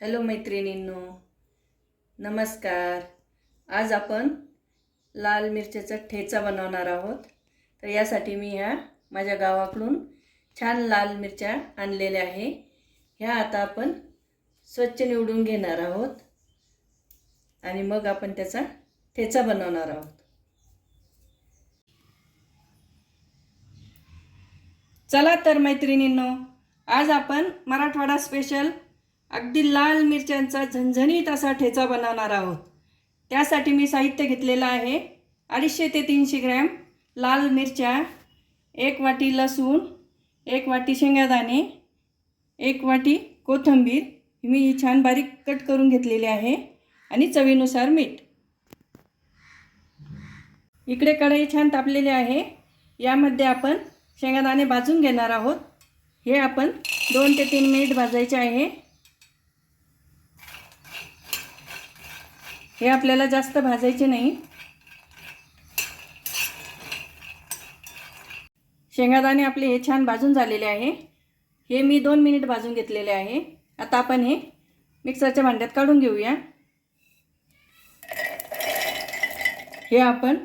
Hello मैत्रिणींनो नमस्कार. आज आपण लाल मिरच्याचा ठेचा बनवणार आहोत. तर यासाठी मी ह्या माझ्या गावाकडून छान लाल मिरच्या आणलेल्या आहे. ह्या आता आपण स्वच्छ निवडून घेणार आहोत. आणि मग आपण त्याचा ठेचा बनवणार आहोत. चला तर मैत्रिणींनो आज आपण मराठवाडा स्पेशल अगदी लाल मिरच्यांचा झणझणीत असा ठेचा बनवणार आहोत. त्यासाठी मी साहित्य घेतलेलं आहे. अडीचशे ते तीनशे ग्रॅम लाल मिरच्या एक वाटी लसूण एक वाटी शेंगादाणे एक वाटी कोथिंबीर. मी ही छान बारीक कट करून घेतलेली आहे आणि चवीनुसार मीठ. इकडे कढई छान तापलेली आहे. यामध्ये आपण शेंगादाणे भाजून घेणार आहोत. हे आपण दोन ते तीन मिनिट भाजायचे आहे. हे आपल्याला जास्त भाजायचे नाही. शेंगादाणे आपले हे छान भाजून झालेले आहे. हे मी दोन मिनिट भाजून घेतलेले आहे. आता आपण हे मिक्सरच्या भांड्यात काढून घेऊया. हे आपण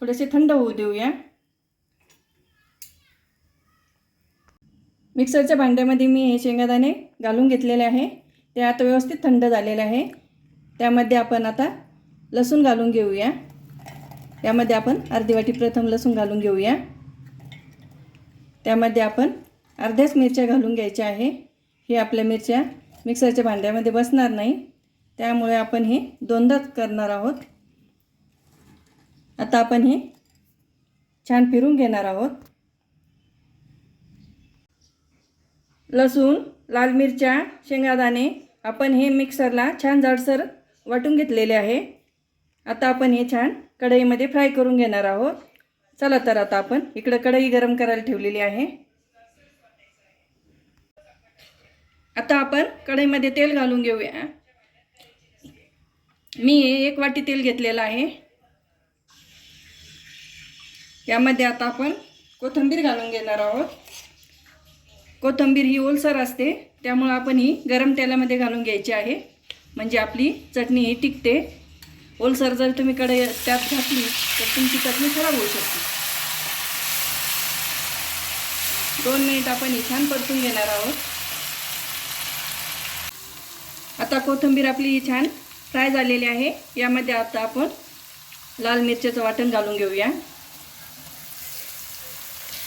थोडेसे थंड होऊ देऊया. मिक्सरच्या भांड्यामध्ये मी हे शेंगादाणे घालून घेतलेले आहे. ते आता व्यवस्थित थंड झालेले आहे. त्यामध्ये आपण आता लसूण घालून घेऊया. त्यामध्ये आपण अर्धी वाटी प्रथम लसूण घालून घेऊया. त्यामध्ये आपण अर्ध्याच मिरच्या घालून घ्यायच्या आहे. हे आपल्या मिरच्या मिक्सरच्या भांड्यामध्ये बसणार नाही. त्यामुळे आपण हे दोनदाच करणार आहोत. आता आपण हे छान फिरून घेणार आहोत. लसूण लाल मिरच्या शेंगादाणे आपण हे मिक्सरला छान जाडसर वाटून घेतलेले आहे. आता आपण हे छान कढईमध्ये फ्राय करून घेणार आहोत. चला तर आता आपण इकडं कढई गरम करायला ठेवलेली आहे. आता आपण कढईमध्ये तेल घालून घेऊया. मी एक वाटी तेल घेतलेलं आहे. यामध्ये आता आपण कोथिंबीर घालून घेणार आहोत. कोथिंबीर ही ओलसर असते त्यामुळं आपण ही गरम तेलामध्ये घालून घ्यायची आहे. म्हणजे आपली चटणी ही टिकते. ओलसर जर तुम्ही कडे त्यात घातली तर तुमची चटणी खराब होऊ शकते. दोन मिनिट आपण ही छान परतून घेणार आहोत. आता कोथिंबीर आपली ही छान फ्राय झालेली आहे. यामध्ये आता आपण लाल मिरच्याचं वाटण घालून घेऊया.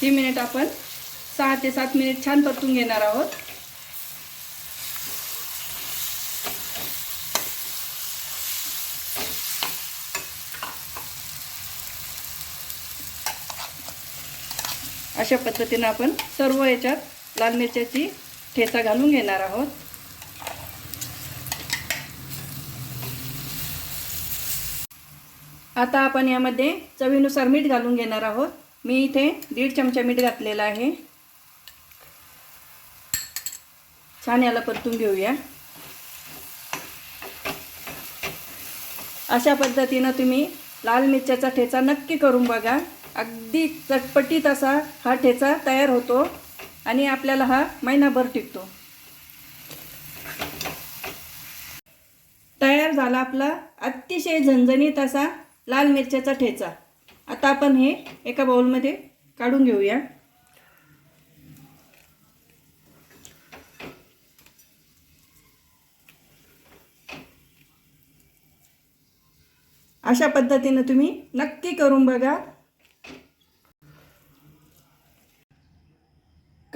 ही मिनिट आपण सहा ते सात मिनिट छान परतून घेणार आहोत. अशा पद्धतीनं आपण सर्व याच्यात लाल मिरच्याची ठेचा घालून घेणार आहोत. आता आपण यामध्ये चवीनुसार मीठ घालून घेणार आहोत. मी इथे दीड चमचा मीठ घातलेला आहे. छान याला परतून घेऊया. अशा पद्धतीनं तुम्ही लाल मिरच्याचा ठेचा नक्की करून बघा. अगदी चटपटीत असा हा ठेचा तयार होतो आणि आपल्याला हा महिनाभर टिकतो. तयार झाला आपला अतिशय झणझणीत असा लाल मिरच्याचा ठेचा. आता आपण हे एका बाउलमध्ये काढून घेऊया. अशा पद्धतीनं तुम्ही नक्की करून बघा.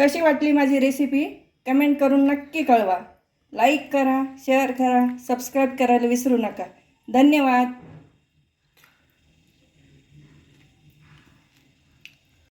कशी वाटली माझी रेसिपी कमेंट करून नक्की कळवा. लाईक करा शेअर करा सबस्क्राईब करायला विसरू नका. धन्यवाद.